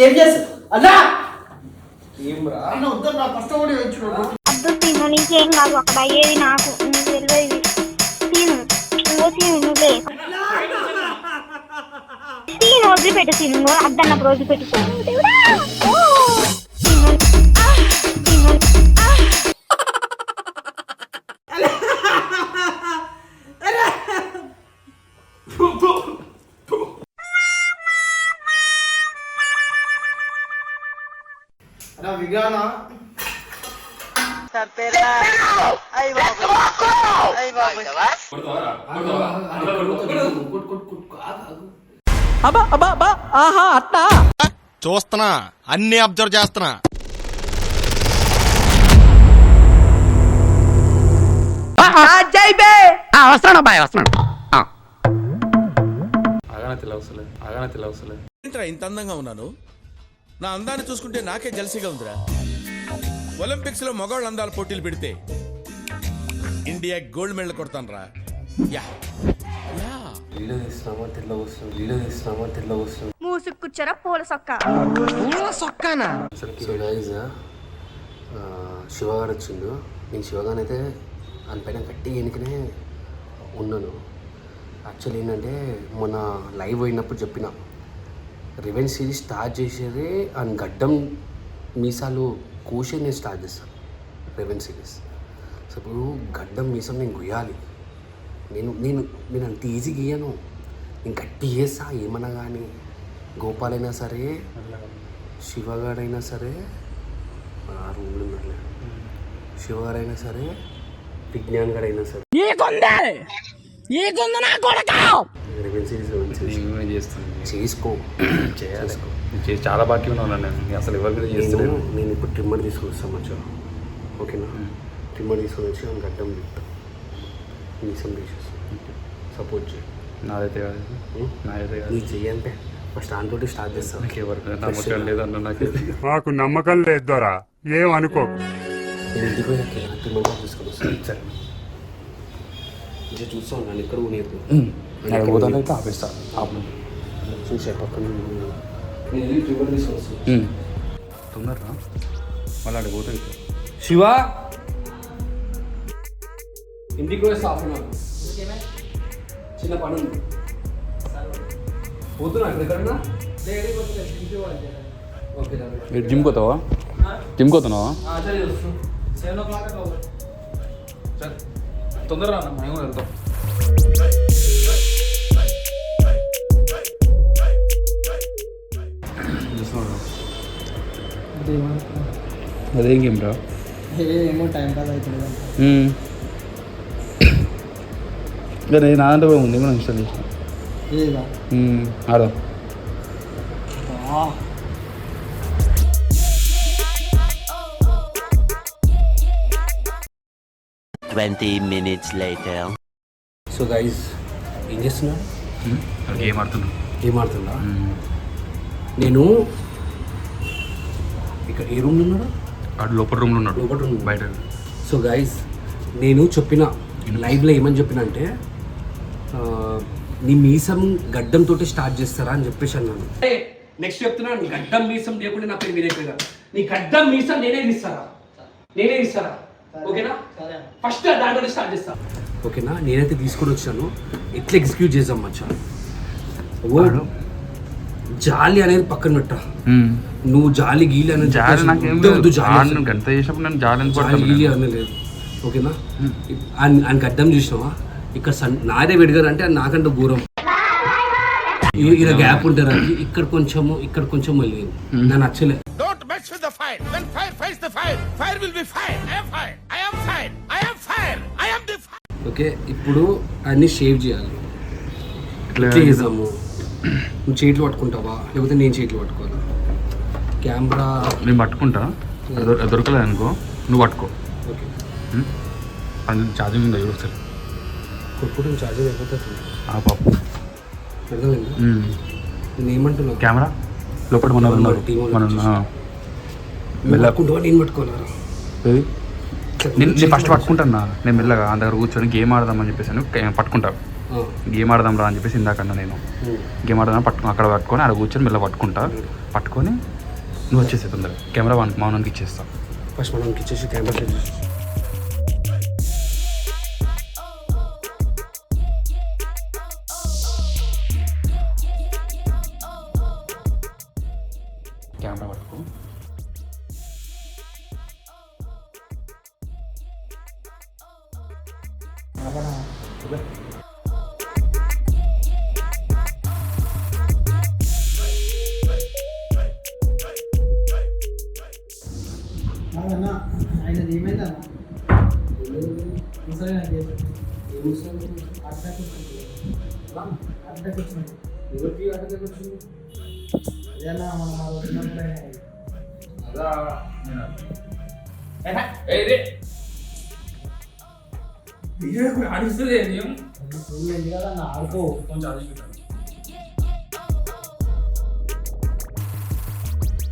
ఏం చేస్తా? అన్నా! కష్టపడి అద్దు తిను నీకేం కాదు అక్కడ అయ్యేది నాకు? నీకు తెలియదు తిను ఇంకో తిను నువ్వే. తిను వదిలిపెట్టు తిను ఇంకో అద్దన్నప్పుడు వదిలిపెట్టు దేవుడా! ఓ! తిను. అబ్బా అబ్బా అబ్బా ఆహా చూస్తున్నా అన్ని అబ్జర్వ్ చేస్తున్నా. వస్తున్నాడు అబ్బాయి వస్తున్నాడు ఆగానే తెలవసలే ఆగానే తెలవసలే ఏంట్రా ఇంత అందంగా ఉన్నాను? నా అందాన్ని చూసుకుంటే నాకే జలసిగా ఉందిరా. ఒలింపిక్స్లో మగవాళ్ళ అందాల పోటీలు పెడితే ఇండియా గోల్డ్ మెడల్ కొడతాను రా యా. యా వీడియో తీస్తున్నామా తెల్ల వస్తుంది వీడియో తీస్తున్నామా తెల్ల వస్తుంది మూసుకు కూర్చోరా పూల సొక్క సో గైజ్ శివగాడు వచ్చిండు. నేను శివగాని అయితే ఆయన పైన గట్టి ఎనికనే ఉన్నాను. యాక్చువల్లీ ఏంటంటే మొన్న లైవ్ పోయినప్పుడు చెప్పిన. రివెంజ్ సిరీస్ స్టార్ట్ చేసేది ఆయన గడ్డం మీసాలు కూసే నేను స్టార్ట్ చేస్తాను రివెంజ్ సిరీస్. సో ఇప్పుడు గడ్డం మీసం నేను గుయ్యాలి నేను నేను నేను అంత ఈజీ గీయను. నేను గట్టి చేస్తా ఏమన్నా కానీ. గోపాలైనా సరే శివగాడైనా సరే ఆ రూమ్లో ఉన్నారులే. శివగాడైనా సరే విజ్ఞాన్ గాడైనా సరే. రెవెన్ సిరీస్ రెవెన్ సిరీస్. చేస్తాను చేసుకో. చేయాలి. నేను చేసి చాలా బాకీ ఉన్నాను నేను. నేను అసలు ఎవరి మీద నేను నేను ఇప్పుడు ట్రిమ్మర్ తీసుకొని వస్తాను మంచిగా ఓకేనా ట్రిమ్మర్ తీసుకొని వచ్చి ఆయన గడ్డం తింటా మీసం తీసేస్తాను సపోర్ట్ చేయి. నాదైతే కాదు? నాదైతే కాదు. నీ చెయ్యి అంటే ఫస్ట్ దాంతో స్టార్ట్ చేస్తాను నాకు ఎవరు నమ్మకం లేదన్న నాకు మాకు నమ్మకం లేదు దొరా. ఏం నేను ట్రిమ్మర్ బాగా తీసుకొని వస్తాను సరే. ఇంకా చూస్తాను నన్ను ఎక్కడ నాకు పోతాను అయితే ఆపేస్తా. ఆపు. చూసే పక్కన తొందరగా మళ్ళీ అక్కడ పోతే శివ! ఇంటికి పోయి స్టాఫ్ ఉన్నారు. చిన్న పని ఉంది. పోతున్నా ఎక్కడికన్నా ఓకే. జిమ్ పోతావా? జిమ్ పోతున్నావా? సెవెన్ ఓ క్లాక్ అట్లా పోయి. సరే. తొందరగా రా, మేము కూడా వెళ్తాం. అదేం గేమ్ రా? ఏమో టైం పాస్ అవుతుంది కానీ నా దాంట్లో కూడా ఉంది మనం ఇన్స్టాల్ చేసిన. ఆడదాం. Twenty minutes later. So guys ఏం చేస్తున్నాడు గేమ్ ఆడుతున్నా. ఏం ఆడుతుందా నేను ఇక్కడ ఏ రూమ్లో ఉన్నాడు? ఆడు లోపల రూమ్లో ఉన్నాడు. లోపల room లో. బయట. సో గైజ్ నేను చెప్పిన లైవ్లో ఏమని చెప్పిన అంటే నీ మీసం గడ్డంతో స్టార్ట్ చేస్తారా అని చెప్పేసి అన్నాను. నెక్స్ట్ చెప్తున్నాను గడ్డం మీసం లేకుండా నా పేరు వినేక్ గారు నీ గడ్డం మీసం నేనే తీస్తారా? నేనే తీస్తారా? ఓకేనా? ఫస్ట్ దాంట్లో స్టార్ట్ చేస్తా. ఓకేనా? నేనైతే తీసుకొని వచ్చాను. ఎట్లా ఎగ్జిక్యూట్ చేద్దాం మచ్చా? జాలి అనేది పక్కన పెట్టా నువ్వు జాలి గీలి అనేది జాలి నాకేం లేదు. జాలి. గంట చేసినప్పుడు నేను జాలి జాలి పడతాను. గీలి నేను? ఓకేనా? ఆయన ఆయనకి అడ్డం చూసినావా? ఇక్కడ సన్ నాదే వెడిగారు అంటే అది నాకంటే దూరం ఇలా గ్యాప్ ఉంటారు అది ఇక్కడ కొంచెము ఇక్కడ కొంచెం మళ్ళీ నాకు నచ్చలే. ఓకే ఇప్పుడు అన్ని షేవ్ చేయాలి. ఎట్లా చేద్దాము. నువ్వు చేతులు పట్టుకుంటావా? లేకపోతే నేను చేతులు పట్టుకోవాలా? కెమెరా నేను పట్టుకుంటా. దొరకలేదు అనుకో నువ్వు పట్టుకో. ఓకే ఛార్జింగ్ ఉందా చూడు ఒకసారి. కొట్టుకుంటే ఛార్జింగ్ అయిపోతుంది ఆ పాప. అర్థమైందా? నేను ఏమంటున్నా? కెమెరా? లోపల మన ఉన్నారు మన నువ్వు మెల్ల పట్టుకుంటావా నేను? నేను నేను ఫస్ట్ పట్టుకుంటాను? నేను మెల్లగా ఆ దగ్గర కూర్చొని గేమ్ ఆడదామని చెప్పేసి అని పట్టుకుంటా. గేమ్ ఆడదాం రా అని చెప్పేసి ఇందాకన్నా నేను. గేమ్ ఆడదాం పట్టుకో అక్కడ పట్టుకొని అక్కడ కూర్చొని మెల్ల పట్టుకుంటా. పట్టుకొని నువ్వు వచ్చేసి తొందరగా. కెమెరా వన్ మౌనానికి ఇచ్చేస్తావు ఫస్ట్ మనం ఇచ్చేసి కెమెరా సెట్ చేసి కెమెరా అడ్డకు వచ్చింది. అదేనా మనం ఆ వచ్చినప్పుడు ఆయన నువ్వు ఎందుకు కదా అన్న ఆడుకో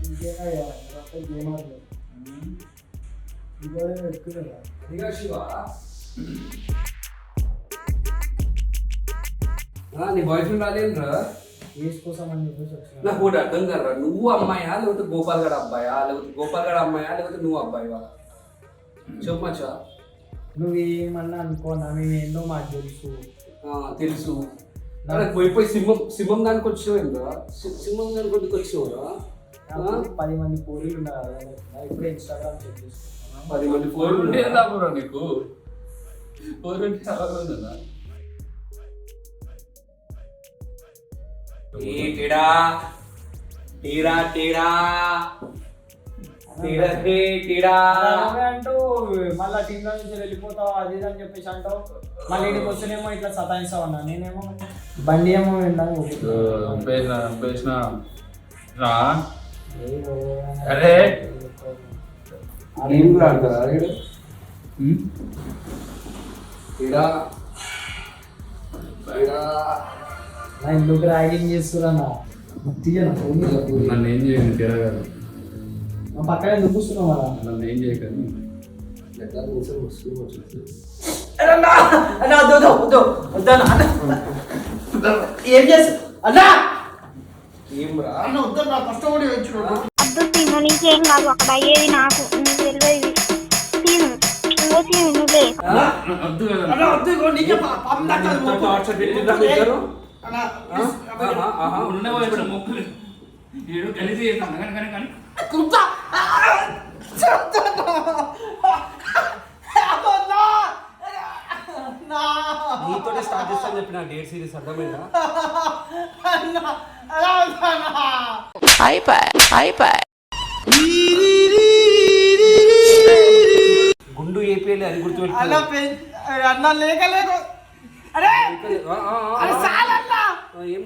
ఇంకేనా మొత్తం గేమ్ ఆడలేదు ఇంకోడే పెట్టుకున్నారా నీ బాయ్ ఫ్రెండ్ రాలేదురా కేసు కోసం అని చెప్పేసి వచ్చిన నాకు ఒకటి అర్థం కదరా. నువ్వు అమ్మాయా లేకపోతే గోపాల్ గడ అబ్బాయా లేకపోతే గోపాల్ గడ అమ్మాయా లేకపోతే నువ్వు అబ్బాయివా చెప్పు మచ్చా. నువ్వు ఏమన్నా అనుకో నా మేము ఏందో మాకు తెలుసు. ఆ, తెలుసు. అరే పోయి పోయి సింహం సింహం దానికి వచ్చావు ఏంట్రా సి- సింహం దానికి కొద్దికి వచ్చావురా? నాకు పది మంది పోలీలు ఉన్నారు ఇప్పుడు ఇన్స్టాగ్రామ్ చెక్ పది మంది ఫోన్ ఉంటే నీకు. ఫోన్ ఉంటే టీడా. టీరా టీడా. అంటూ మళ్ళీ టీమ్లో నుంచి వెళ్ళిపోతావు అది ఇది అని చెప్పేసి అంటావు. మళ్ళీ ఇంటికి వస్తేనేమో ఇట్లా సతాయిస్తావు అన్నా. నేనేమో బండి ఏమో విన్నాను అరే. ఏం కూడా ఆడతారా ఎందుకు ర్యాగింగ్ చేస్తున్నా తీయను నన్ను ఏం చేయండి తిరగారు నా పక్కనే అలా నన్ను ఏం చేయకండి. ఎట్లా కూర్చొని వస్తుంది వచ్చింది అన్నా అన్నా వద్దు వద్దు వద్దు వద్దు అన్న అన్న. ఏం చేస్తా? అన్నా! ఏం రా? అన్న వద్దన్న కష్టపడి వచ్చినాడు అబ్దుల్ తిను నీకేం కాదు అక్కడ అయ్యేది నాకు నీకు తెలియదు. తిను ఇంకో తిను నువ్వే. వద్దు కదా. అన్న వద్దు ఇగో నీకే పా- పాపం దక్కదు ఉండవచ్చు మొక్కులు. ఏడు కలిసి చేస్తాను కానీ కానీ. కానీ స్టార్ట్ చేస్తాను చెప్పిన డేట్ సిరీస్ అర్థమైందా? గుండు ఏపీఎల్ అది అన్న గుర్తుపెట్టుకో పెన్- అన్న లేక లేక అరే. ఏం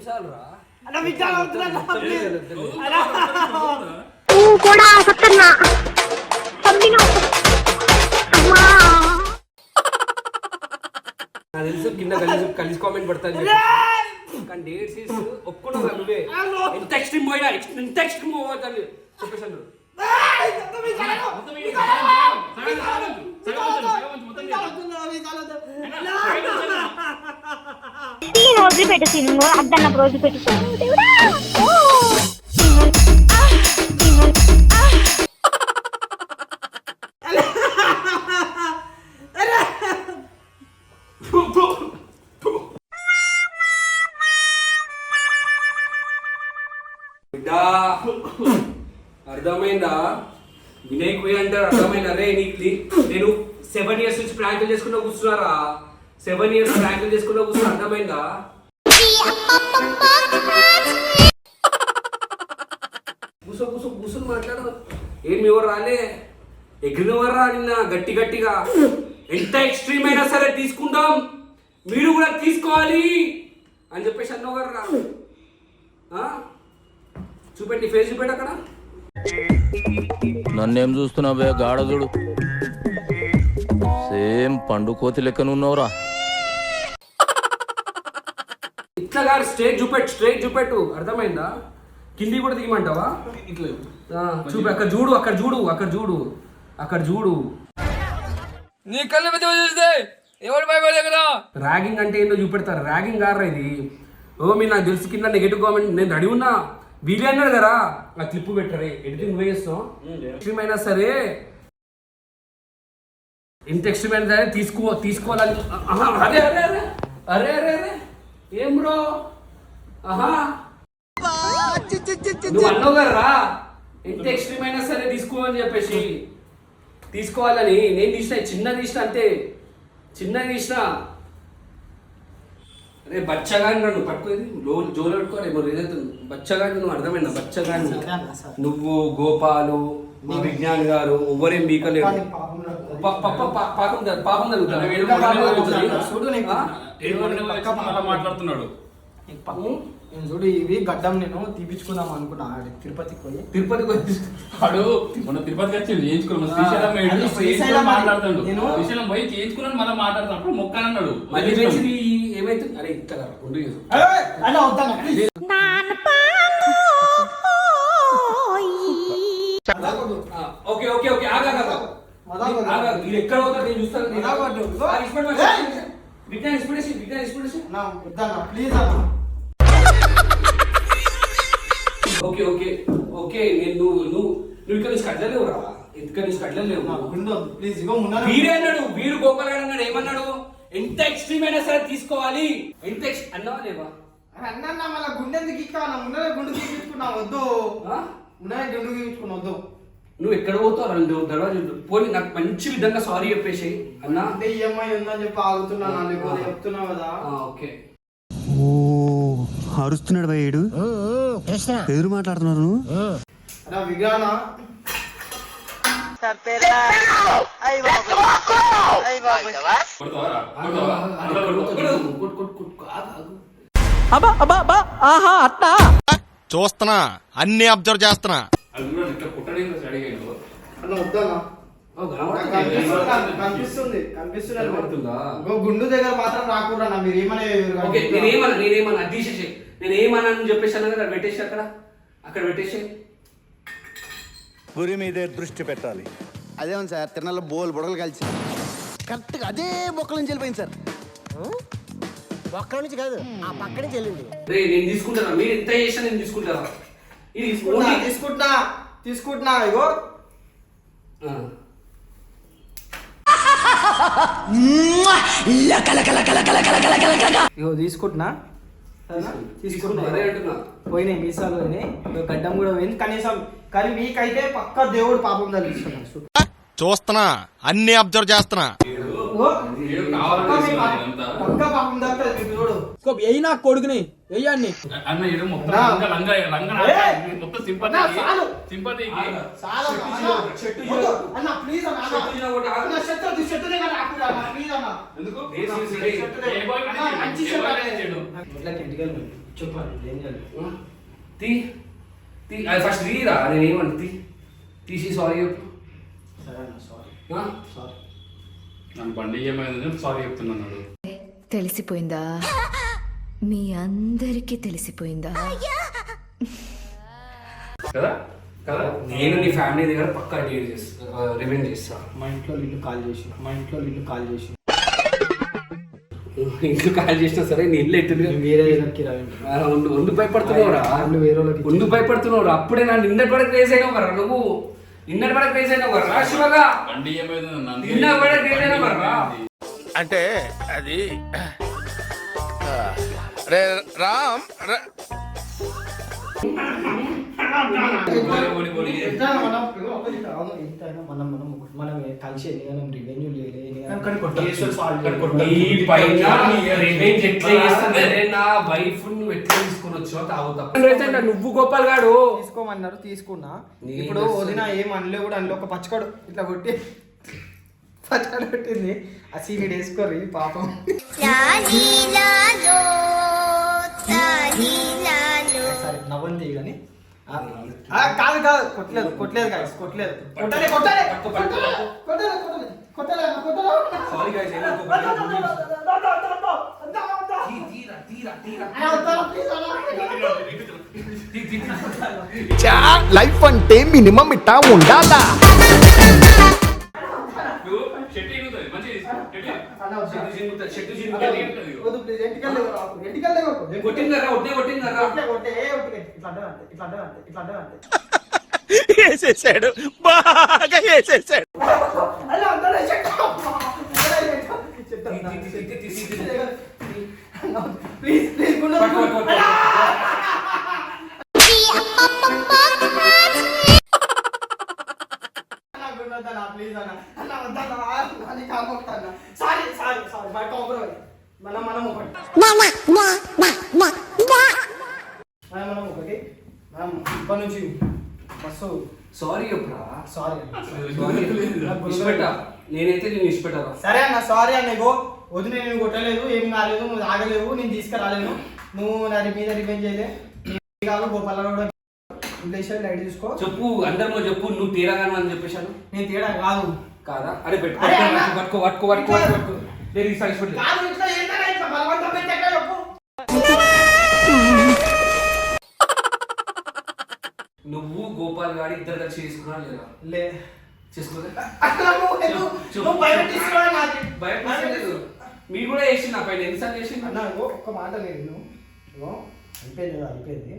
అమ్మా. నాకు తెలుసు కింద కలిసి కలిసి కామెంట్ పెడతాను కానీ డేట్ సిరీస్ ఒప్పుకున్నావు కదా నువ్వే. ఎంత ఎక్స్ట్రీమ్ పోయినా ఎంత ఎక్స్ట్రీమ్ పోతాను చెప్పేసాను రోజు పెట్టు తిను అద్దన్న రోజు పెట్టు అర్థమైందా? వినయ్ కుయ్ అంటారు అర్థమైందా? రే నీకు నేను సెవెన్ ఇయర్స్ నుంచి ప్రాంకులు చేసుకుంటూ కూర్చున్నారా? సెవెన్ ఇయర్స్ ప్రాంకులు చేసుకుంటూ కూర్చున్నా అర్థమైందా? మాట్లాడు. ఏం ఎవరు రాలే? ఎగిరినవర్రా నిన్న గట్టి గట్టిగా? ఎంత ఎక్స్ట్రీమ్ అయినా సరే తీసుకుంటాం మీరు కూడా తీసుకోవాలి అని చెప్పేసి అన్నవారు గారు ఆ? చూపెట్టి ఫేస్ చూపెట్టి అక్కడ. నన్నేం చూస్తున్నావే గాడదుడు సేమ్ పండు కోతి లెక్కనున్నావురా. ఇట్లా కాదు స్ట్రైట్ చూపెట్టు స్ట్రైట్ చూపెట్టు. అర్థమైందా? కింది కూడా దిగమంటావా ఆ, చూపి అక్కడ చూడు అక్కడ చూడు అక్కడ చూడు అక్కడ చూడు. నీ కళ్ళు పెద్ద ఎవరు ర్యాగింగ్ అంటే ఏంటో చూపెడతారు. ర్యాగింగ్ కారా ఇది. ఓ మీరు నాకు తెలుసు కింద నెగటివ్ కామెంట్ నేను రెడీ ఉన్నా. వీలే అన్నాడు కదా. ఆ క్లిప్ పెట్టరే. ఎడిటింగ్ వేస్తాం. ఎక్స్ట్రీమ్ అయినా సరే ఎంత ఎక్స్ట్రీమ్ అయినా సరే తీసుకో తీసుకోవాలని అరే అరే అరే. అరే అరే అరే. ఏం బ్రో? ఆహా. నువ్వు అన్నావు కదా ఎంత ఎక్స్ట్రీమ్ అయినా సరే తీసుకోమని చెప్పేసి. తీసుకోవాలని నేను తీసిన చిన్న తీసిన అంతే. చిన్న తీసిన. అరే బచ్చగాని నన్ను పట్టుకోది లో జోలు పెట్టుకోవాలి మరి ఏదైతే బచ్చగాని నువ్వు అర్థమైందా? బచ్చగాని నువ్వు గోపాలు మా విజ్ఞాన్ గారు ఎవ్వరేం బీకలేరు పాపం పాపం. ఆ? మాట్లాడుతున్నాడు. నేను చూడు ఇవి గడ్డం నేను తీపించుకుందాం అనుకున్నా. తిరుపతికి పోయి. తిరుపతికి వచ్చి వాడు మన తిరుపతికి వచ్చి చేయించుకున్నాం ఆ, శ్రీశైలం మాట్లాడుతాడు నేను- శ్రీశైలం పోయి చేయించుకున్నాను మళ్ళీ మాట్లాడుతాడు అప్పుడు మొక్క అన్నాడు. మళ్ళీ ఏమైతుంది? అరే ఇంత కదా. ఇది ఎక్కడ పోతాడు నేను చూస్తాను. నేను. ఆ, ఇస్పెట్ మరి. ఏయ్! విజ్ఞాన్ ఇస్పెడేసి విజ్ఞాన్ ఇస్పెడేసి అన్నా వద్దన్నా ప్లీజ్ అన్నా. ఓకే ఓకే ఓకే నేను నువ్వు నువ్వు నువ్వు ఇక్కడ నుంచి కట్టలేవురా ఇక్కడ నుంచి కట్టలేవు. నా గుండె ప్లీజ్ ఇగో ముందర. వీరే అన్నాడు వీరు గోపాల్ అన్నాడు ఏమన్నాడు? ఎంత ఎక్స్ట్రీమ్ అయినా సరే తీసుకోవాలి. ఎంత ఎక్స్ అన్నావా లేవా? అన్న మళ్ళీ గుండె ఎందుకు ఇక్కా అన్న ముందర గుండు గీపించుకున్నా వద్దు. ఆ? ముందర గుండు వద్దు. నువ్వు ఎక్కడ పోతావు? రెండు దర్వాజా పోనీ నాకు మంచి విధంగా సారీ చెప్పేసి అన్నా? అంటే ఈఎంఐ ఉందని చెప్పి ఆగుతున్నా నా లేకపోతే చెప్తున్నావు కదా. ఆ, ఓకే. అరుస్తున్నాడు భయ్యుడు ఎదురు మాట్లాడుతున్నారు విగ్రహణ కొట్టు, కొట్టు, కొట్టు, ఆగు, ఆగు. చూస్తున్నా. అన్ని అబ్జర్వ్ చేస్తున్నా. అది కూడా ఇట్లా కుట్టడం అడిగాను అన్న వద్దన్నా. ఓ, నాకు కనబడుతుంది. కనిపిస్తుంది కనిపిస్తుంది కనిపిస్తుంది. కనబడుతుందా? ఇంకో గుండు దగ్గర మాత్రం రాకుండా అన్న మీరు ఏమనే ఓకే నేనేమన్నా నేనేమన్నా అది తీసేసి నేనేమన్నా అని చెప్పేసాను కదా అక్కడ పెట్టేసి అక్కడ? అక్కడ పెట్టేసి? గురి మీదే దృష్టి పెట్టాలి. అదేమో సార్ తిరణాల్లో బోల్ బుడగలు కలిసి. కరెక్ట్గా అదే బొక్కల నుంచి వెళ్ళిపోయింది సార్. బొక్కల నుంచి కాదు ఆ పక్క నుంచి వెళ్ళింది. నేను తీసుకుంటాను? మీరు ఎంత చేసినా నేను తీసుకుంటాను? ఇది తీసుకుంటా ఓన్లీ- తీసుకుంటున్నా తీసుకుంటున్నా ఇగో. ఇగో తీసుకుంటున్నా. తీసుకుంటా పోయినాయి మీసాలు పోయినాయి. ఇగో గడ్డం కూడా పోయింది. కనీసం కానీ మీకైతే పక్క దేవుడు పాపం తగ్గిస్తున్నాడు చూస్తున్నా. అన్ని అబ్జర్వ్ చేస్తున్నా. పక్క పాపం- ఇదంతా. పక్క పాపం చూడు అన్న ఇది మొత్తం నా. లంగా లంగా లంగా ఏ! మొత్తం సింపతి. చాలు. సింపతి చాలా చెట్టు అన్న, ప్లీజ్ అన్న అన్న. అన్న, ప్లీజ్ అన్న. ఎందుకు? చెట్టు దగ్గర. ఏ బాయ్ అన్న, మంచి? ఇట్లా పోయి. చెప్పాలి ఏం చేయాలి? తీ. తీ. అది ఫస్ట్ తీరా? ఏమంట? తీ. తీసి సారీ చెప్పు. సరే అన్న సారీ? సారీ. నన్ను బండి ఏమైందని సారీ చెప్తున్నాడు తెలిసిపోయిందా? మీ అందరికీ తెలిసిపోయిందా? కదా? కదా? నేను నీ ఫ్యామిలీ దగ్గర పక్కా డీల్ చేస్తా రివెంజ్ చేస్తా. మా ఇంట్లో ఇల్లు కాల్ చేసి మా ఇంట్లో ఇల్లు కాల్ చేసి. ఇంట్లో కాల్ చేసినా సరే నీ ఇల్లు ఎట్టుంది? నేను వేరే దగ్గరికి రావండి ఉండు భయపడుతున్నావురా. వాళ్ళు వేరే వాళ్ళకి ఉండు భయపడుతున్నావురా. అప్పుడే నా నిన్నటి వరకు రేస్ అయినావు కదా నువ్వు. నిన్నటి వరకు రేస్ అయినావు కదా రా శివగా. బండి ఏమైంది? నన్ను కూడా రేస్ అయినావు కదా రా. అంటే అది రే రామ్ మనం కలిసి రివెన్యూ వైఫ్ నువ్వు ఎట్లా తీసుకొని వచ్చావు తాగుతా నువ్వు గోపాల్ గాడు. తీసుకోమన్నారు తీసుకున్నా. ఇప్పుడు. వదిన ఏం అనలే కూడా అందులో ఒక పచ్చకడు ఇట్లా కొట్టి పచ్చకడు కొట్టింది ఆ సీని వేసుకోరు పాపం. సరే నవ్వంతి కానీ ఆ, ఆ, కాదు కాదు కొట్టలేదు కొట్టలేదు కాదు కొట్టలేదు కొట్టలే కొట్టలే సారీ. లైఫ్ అంటే మినిమం ఇట్టా ఉండాలా వేసేసాడు బాగా వేసేసాడు ప్లీజ్ ప్లీజ్ ప్లీజ్ అన్న. అన్న, వద్దన్న. అది అన్న. Sorry sorry sorry my compromise మనం మనం ఒకటి. మనం మనం ఒకటి. మనం ఇప్పటి నుంచి బస్సు. సారీ అప్పుడా. సారీ సారీ ఇష్టపెట్టా నేనైతే నేను ఇష్టపెట్టారా సరే అన్న సారీ అన్న ఇగో. వదిన నేను కొట్టలేదు ఏం కాలేదు నువ్వు ఆగలేవు నేను తీసుకురాలేను. నువ్వు నా మీద రివెంజ్ చేయలే. నీ కాదు గోపాలరావు ఇంగ్లీష్ లైట్ చూసుకో చెప్పు అందరిలో చెప్పు నువ్వు తీరగాను అని చెప్పేశాను. నేను తేడా కాదు. కాదా? అరే పెట్టు. పట్టుకో పట్టుకో పట్టుకో నేను ఈ సైజ్ పెట్టు నువ్వు గోపాల్ గాడి ఇద్దరు కలిసి చేసుకున్నా లేదా? లే. మీరు కూడా వేసి నా పైన ఎన్నిసార్లు ఇగో ఒక్క మాట లేదు నువ్వు. అయిపోయింది కదా, అయిపోయింది.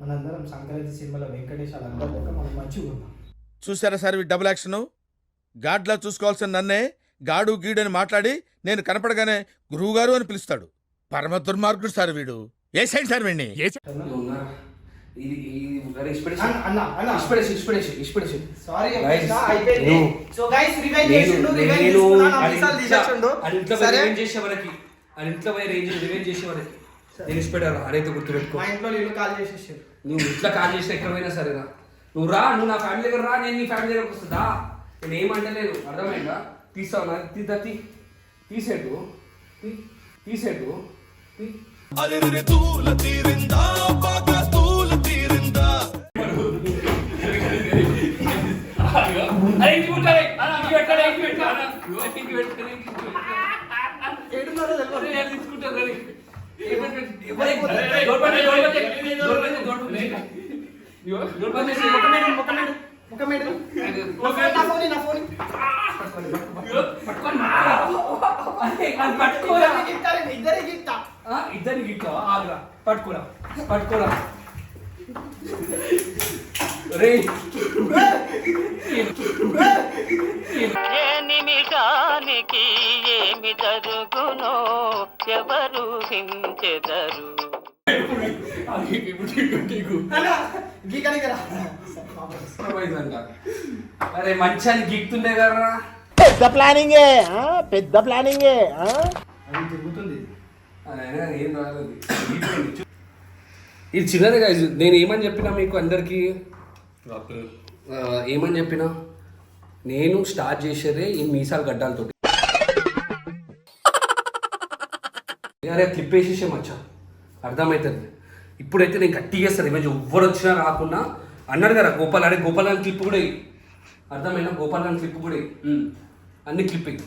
మనందరం సంక్రాంతి సినిమాలో వెంకటేష్ వాళ్ళందరూ మనం మంచిగా ఉన్నాం. చూసారా సార్ డబుల్ యాక్షన్ గాడ్లా చూసుకోవాల్సిన నన్నే గాడు గీడు అని మాట్లాడి నేను కనపడగానే గురువుగారు అని పిలుస్తాడు. పరమ దుర్మార్గుడు సార్ వీడు. ఏ సైడ్ సార్? వీడిని నువ్వు ఇట్లా కాల్ చేసిన ఎక్కడ పోయినా సరేనా నువ్వు రా నువ్వు నా ఫ్యామిలీ దగ్గర రా నేను నీ ఫ్యామిలీ దగ్గరకు వస్తుందా నేను ఏమంటలేదు. అర్థమైందా? తీస్తావు నా తీద్దా తీ. తీసేటు తీసేటు తీ. ముఖం. నా ఫోన్, నా ఫోన్, ఇద్దరికి ఇస్తా. ఆ, ఇద్దరిని గిట్టావా ఆగురా. పట్టుకోరా. పట్టుకోరా. రే. ఏ నిమిషానికి ఏమి జరుగునో ఎవరు హించెదరు? గీకనికి అరే మంచాన్ని గిక్తుండే కదరా. పెద్ద ప్లానింగే? పెద్ద ప్లానింగే? అది తిరుగుతుంది. ఏం రాలేదు ఇది చిన్నదే కాదు నేను ఏమని చెప్పినా మీకు అందరికి? ఏమని చెప్పినా? నేను స్టార్ట్ చేసేదే ఈ మీసాల గడ్డాలతో అరే క్లిప్ వేసేసే మచ్చా. అర్థమవుతుంది ఇప్పుడైతే నేను గట్టిగా చేస్తాను ఈరోజు ఎవ్వరు వచ్చినా రాకున్నా అన్నాడు కదా గోపాల్ అడే గోపాల్ క్లిప్ కూడా. అర్థమైనా గోపాల్ క్లిప్ కూడా. అన్ని క్లిప్ వెయ్యి.